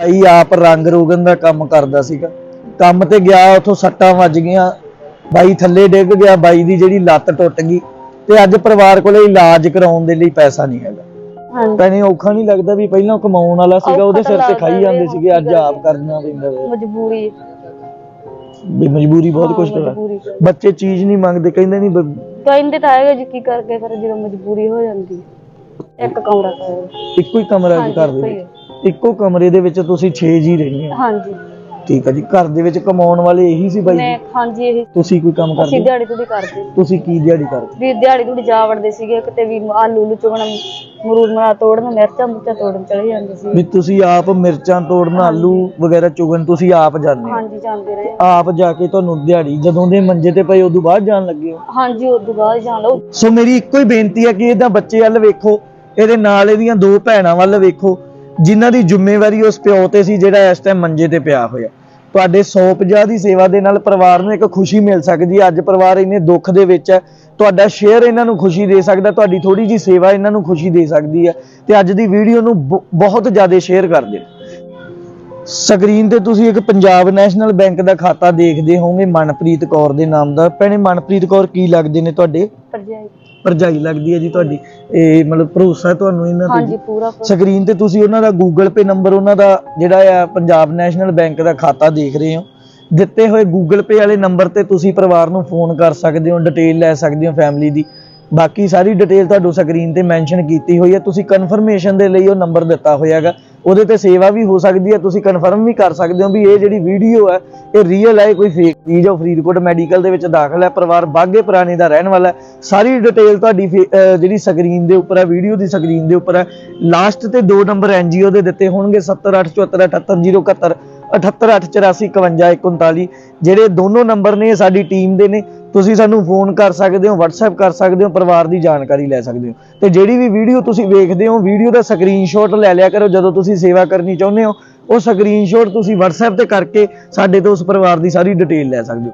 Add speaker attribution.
Speaker 1: ਭਾਈ ਆਪ ਰੰਗ ਰੋਗਨ ਦਾ ਕੰਮ ਕਰਦਾ ਸੀਗਾ। ਕੰਮ ਤੇ ਗਿਆ ਉਥੋਂ ਸੱਟਾਂ ਵੱਜ ਗਈਆਂ। ਬਾਈ ਥੱਲੇ ਡਿੱਗ ਗਿਆ ਬਾਈ ਦੀ ਜਿਹੜੀ ਲੱਤ ਟੁੱਟ ਗਈ। ਤੇ ਅੱਜ ਪਰਿਵਾਰ ਕੋਲੇ ਇਲਾਜ ਕਰਾਉਣ ਦੇ ਲਈ ਪੈਸਾ ਨਹੀਂ ਹੈਗਾ। ਭੈਣੇ ਔਖਾ ਨਹੀਂ ਲੱਗਦਾ ਵੀ ਪਹਿਲਾਂ ਕਮਾਉਣ ਵਾਲਾ ਸੀਗਾ ਉਹਦੇ ਸਿਰ
Speaker 2: ਤਾਂ
Speaker 1: ਖਾਈ ਜਾਂਦੇ ਸੀਗੇ ਅੱਜ ਆਪ ਕਰਨਾ ਪੈਂਦਾ।
Speaker 2: ਮਜਬੂਰੀ।
Speaker 1: ਵੀ ਮਜਬੂਰੀ ਬਹੁਤ
Speaker 2: ਹੈ ਮਜਬੂਰੀ।
Speaker 1: ਬੱਚੇ ਚੀਜ਼ ਨਹੀਂ ਮੰਗਦੇ ਕਹਿੰਦੇ ਨਹੀਂ
Speaker 2: ਕਹਿੰਦੇ ਤਾਂ ਹੈਗਾ ਜੀ ਕੀ ਕਰਕੇ ਫਿਰ ਜਦੋਂ ਮਜਬੂਰੀ ਹੋ ਜਾਂਦੀ ਹੈ। ਇੱਕ ਕਮਰਾ।
Speaker 1: ਇੱਕੋ ਹੀ ਕਮਰਾ ਘਰ ਦੇ
Speaker 2: ਇੱਕੋ
Speaker 1: ਕਮਰੇ ਦੇ ਵਿੱਚ ਤੁਸੀਂ 6 ਜੀ ਰਹਿੰਦੇ ਹੋ।
Speaker 2: ਹਾਂਜੀ।
Speaker 1: ਠੀਕ ਹੈ ਜੀ ਘਰ ਦੇ ਵਿੱਚ ਕਮਾਉਣ ਵਾਲੇ ਇਹੀ ਸੀ ਬਾਈ ਜੀ?
Speaker 2: ਮੈਂ ਹਾਂਜੀ ਇਹ।
Speaker 1: ਤੁਸੀਂ ਕੋਈ ਕੰਮ
Speaker 2: ਅਸੀਂ
Speaker 1: ਕਰਦੇ
Speaker 2: ਦਿਹਾੜੀ ਤੋਂ ਕਰਦੇ।
Speaker 1: ਤੁਸੀਂ ਕੀ ਦਿਹਾੜੀ ਕਰਦੇ?
Speaker 2: ਵੀ ਦਿਹਾੜੀ ਤੋਂ ਜਾ ਵੜਦੇ ਸੀਗੇ ਕਿਤੇ ਵੀ ਆਲੂ ਲੂ ਚੁਗਣ ਮਰੂਦ ਮਰਾ ਤੋੜਨ ਮਿਰਚਾਂ ਮੁਰਚਾਂ ਤੋੜਨ ਚਲੇ ਜਾਂਦੇ ਸੀ।
Speaker 1: ਵੀ ਤੁਸੀਂ ਆਪ ਮਿਰਚਾਂ ਤੋੜਨ ਆਲੂ ਵਗੈਰਾ ਚੁਗਣ ਤੁਸੀਂ ਆਪ ਜਾਂਦੇ ਹੋ?
Speaker 2: ਹਾਂਜੀ ਜਾਂਦੇ ਰਹੇ।
Speaker 1: ਆਪ ਜਾ ਕੇ ਤੁਹਾਨੂੰ ਦਿਹਾੜੀ ਜਦੋਂ ਦੇ ਮੰਜੇ ਤੇ ਪਏ ਉਦੋਂ ਬਾਅਦ ਜਾਣ ਲੱਗੇ ਹੋ?
Speaker 2: ਹਾਂਜੀ ਉਸ ਤੋਂ ਬਾਅਦ ਜਾਣ ਲਓ
Speaker 1: ਸੋ ਮੇਰੀ ਇੱਕੋ ਹੀ ਬੇਨਤੀ ਹੈ ਕਿ ਇਹਦਾ ਬੱਚੇ ਵੱਲ ਵੇਖੋ ਇਹਦੇ ਨਾਲ ਇਹਦੀਆਂ ਦੋ ਭੈਣਾਂ ਵੱਲ ਵੇਖੋ ਜਿਨ੍ਹਾਂ ਦੀ ਜ਼ਿੰਮੇਵਾਰੀ ਉਸ ਪਿਓ ਤੇ ਸੀ, ਜਿਹੜਾ ਇਸ ਟਾਈਮ ਮੰਜੇ ਤੇ ਪਿਆ ਹੋਇਆ। ਤੁਹਾਡੇ 150 ਦੀ ਸੇਵਾ ਦੇ ਨਾਲ ਪਰਿਵਾਰ ਨੂੰ ਇੱਕ ਖੁਸ਼ੀ ਮਿਲ ਸਕਦੀ ਹੈ। ਅੱਜ ਪਰਿਵਾਰ ਇੰਨੇ ਦੁੱਖ ਦੇ ਵਿੱਚ ਹੈ। ਤੁਹਾਡਾ ਸ਼ੇਅਰ ਇਹਨਾਂ ਨੂੰ ਖੁਸ਼ੀ ਦੇ ਸਕਦਾ, ਤੁਹਾਡੀ ਥੋੜੀ ਜੀ ਸੇਵਾ ਇਹਨਾਂ ਨੂੰ ਖੁਸ਼ੀ ਦੇ ਸਕਦੀ ਹੈ। ਤੇ ਅੱਜ ਦੀ ਵੀਡੀਓ ਨੂੰ ਬਹੁਤ ਜ਼ਿਆਦਾ ਸ਼ੇਅਰ ਕਰ ਦਿਓ। ਸਕਰੀਨ ਤੇ ਤੁਸੀਂ ਇੱਕ ਪੰਜਾਬ ਨੈਸ਼ਨਲ ਬੈਂਕ ਦਾ ਖਾਤਾ ਦੇਖਦੇ ਹੋਵੋਗੇ ਮਨਪ੍ਰੀਤ ਕੌਰ ਦੇ ਨਾਮ ਦਾ। ਭੈਣੇ ਮਨਪ੍ਰੀਤ ਕੌਰ ਕੀ ਲੱਗਦੇ ਨੇ ਤੁਹਾਡੇ?
Speaker 2: ਪਰਜਾਈ
Speaker 1: ਭਰਜਾਈ ਲੱਗਦੀ ਹੈ ਜੀ ਤੁਹਾਡੀ। ਇਹ ਮਤਲਬ ਭਰੋਸਾ ਤੁਹਾਨੂੰ ਇਹਨਾਂ ਤੇ
Speaker 2: ਹਾਂਜੀ ਪੂਰਾ।
Speaker 1: ਸਕਰੀਨ ਤੇ ਤੁਸੀਂ ਉਹਨਾਂ ਦਾ Google Pay ਨੰਬਰ ਉਹਨਾਂ ਦਾ ਜਿਹੜਾ ਆ ਪੰਜਾਬ ਨੈਸ਼ਨਲ ਬੈਂਕ ਦਾ ਖਾਤਾ ਦੇਖ ਰਹੇ ਹੋ। ਦਿੱਤੇ ਹੋਏ Google Pay ਵਾਲੇ ਨੰਬਰ ਤੇ ਤੁਸੀਂ ਪਰਿਵਾਰ ਨੂੰ ਫੋਨ ਕਰ ਸਕਦੇ ਹੋ ਡਿਟੇਲ ਲੈ ਸਕਦੇ ਹੋ ਫੈਮਿਲੀ ਦੀ। ਬਾਕੀ ਸਾਰੀ ਡਿਟੇਲ ਤੁਹਾਨੂੰ ਸਕਰੀਨ ਤੇ ਮੈਂਸ਼ਨ ਕੀਤੀ ਹੋਈ ਹੈ। ਤੁਸੀਂ ਕਨਫਰਮੇਸ਼ਨ ਦੇ ਲਈ ਉਹ ਨੰਬਰ ਦਿੱਤਾ ਹੋਇਆਗਾ। ਉਹਦੇ ਤੇ ਸੇਵਾ ਵੀ ਹੋ ਸਕਦੀ ਹੈ। ਤੁਸੀਂ ਕਨਫਰਮ ਵੀ ਕਰ ਸਕਦੇ ਹੋ ਵੀ ਇਹ ਜਿਹੜੀ ਵੀਡੀਓ ਹੈ, ਇਹ ਰੀਅਲ ਹੈ ਕੋਈ ਫੇਕ ਚੀਜ਼ ਹੈ। ਉਹ ਫਰੀਦਕੋਟ ਮੈਡੀਕਲ ਦੇ ਵਿੱਚ ਦਾਖਲ ਹੈ। ਪਰਿਵਾਰ ਬਾਗੇ ਪੁਰਾਣੇ ਦਾ ਰਹਿਣ ਵਾਲਾ ਹੈ। ਸਾਰੀ ਡਿਟੇਲ ਤੁਹਾਡੀ ਫੇ- ਜਿਹੜੀ ਸਕਰੀਨ ਦੇ ਉੱਪਰ ਹੈ ਵੀਡੀਓ ਦੀ ਸਕਰੀਨ ਦੇ ਉੱਪਰ ਹੈ। ਲਾਸਟ ਤੇ ਦੋ ਨੰਬਰ ਐਨਜੀਓ ਦੇ ਦਿੱਤੇ ਹੋਣਗੇ। 7874788071 7884855139 ਜਿਹੜੇ ਦੋਨੋਂ ਨੰਬਰ ਨੇ, ਇਹ ਸਾਡੀ ਟੀਮ ਦੇ ਨੇ। ਤੁਸੀਂ ਸਾਨੂੰ ਫੋਨ ਕਰ ਸਕਦੇ ਹੋ, WhatsApp ਕਰ ਸਕਦੇ ਹੋ, ਪਰਿਵਾਰ ਦੀ ਜਾਣਕਾਰੀ ਲੈ ਸਕਦੇ ਹੋ। ਤੇ ਜਿਹੜੀ ਵੀ ਵੀਡੀਓ ਤੁਸੀਂ ਵੇਖਦੇ ਹੋ ਵੀਡੀਓ ਦਾ ਸਕਰੀਨਸ਼ਾਟ ਲੈ ਲਿਆ ਕਰੋ, ਜਦੋਂ ਤੁਸੀਂ ਸੇਵਾ ਕਰਨੀ ਚਾਹੁੰਦੇ ਹੋ, ਉਹ ਸਕਰੀਨਸ਼ਾਟ ਤੁਸੀਂ WhatsApp ਤੇ ਕਰਕੇ ਸਾਡੇ ਤੋਂ ਉਸ ਪਰਿਵਾਰ ਦੀ ਸਾਰੀ ਡਿਟੇਲ ਲੈ ਸਕਦੇ ਹੋ।